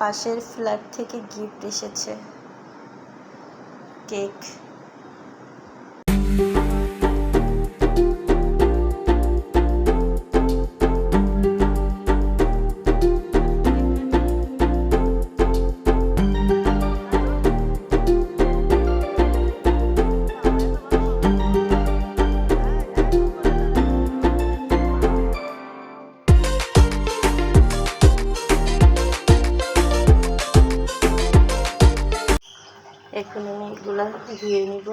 পাশের ফ্ল্যাট থেকে গিফট এসেছে। কেক। এখন আমি এগুলো ধুয়ে নিব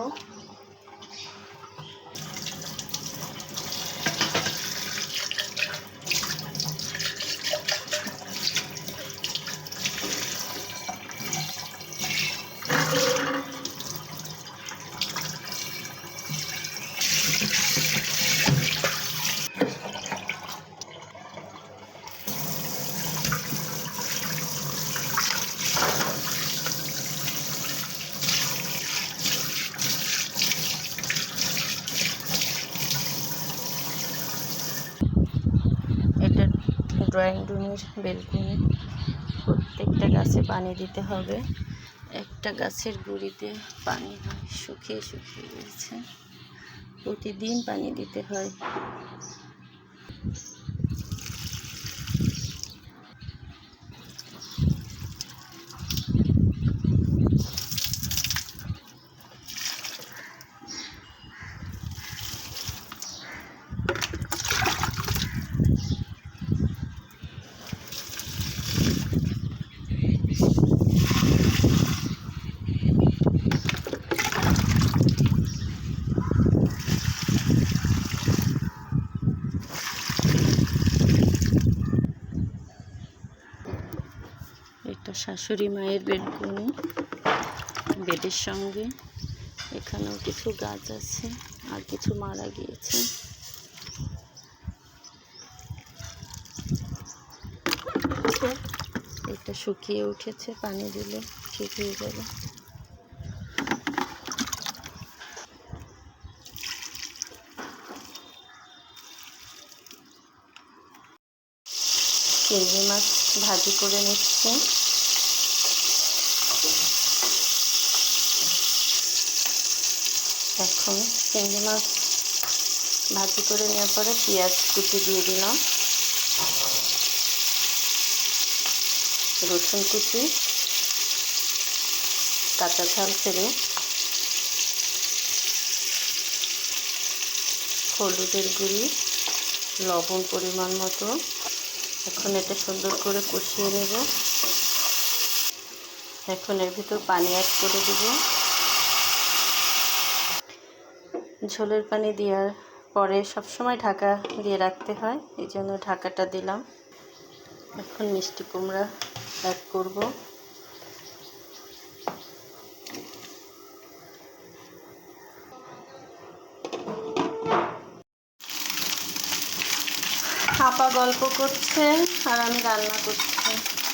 এটা ড্রয়িং রুমের বেলকুনি প্রত্যেকটা গাছে পানি দিতে হবে। একটা গাছের গুঁড়িতে পানি শুকিয়ে শুকিয়ে গেছে। প্রতিদিন পানি দিতে হয় এটা শাশুড়ি মায়ের বেলকুনি বেডের সঙ্গে। এখানেও কিছু গাছ আছে আর কিছু মারা গিয়েছে। এটা শুকিয়ে উঠেছে, পানি দিলে ঠিক হয়ে যাবে। চিংড়ি মাছ ভাজি করে নিচ্ছি। এখন চিংড়ি মাছ ভাজি করে নেওয়ার পরে পেঁয়াজ কুচি দিয়ে দিলাম। রসুন কুচি, কাঁচা ঝাল ফেলে হলুদের গুঁড়ি, লবণ পরিমাণ মতো। এখন এটা সুন্দর করে কষিয়ে নেব। এখন এর ভিতর পানি অ্যাড করে দেব। ঝোলের পানি দেওয়ার পরে সবসময় ঢাকা দিয়ে রাখতে হয়, এই জন্য ঢাকাটা দিলাম। এখন মিষ্টি কুমড়া অ্যাড করব। আপা গল্প করছে আর আমি রান্না করছি।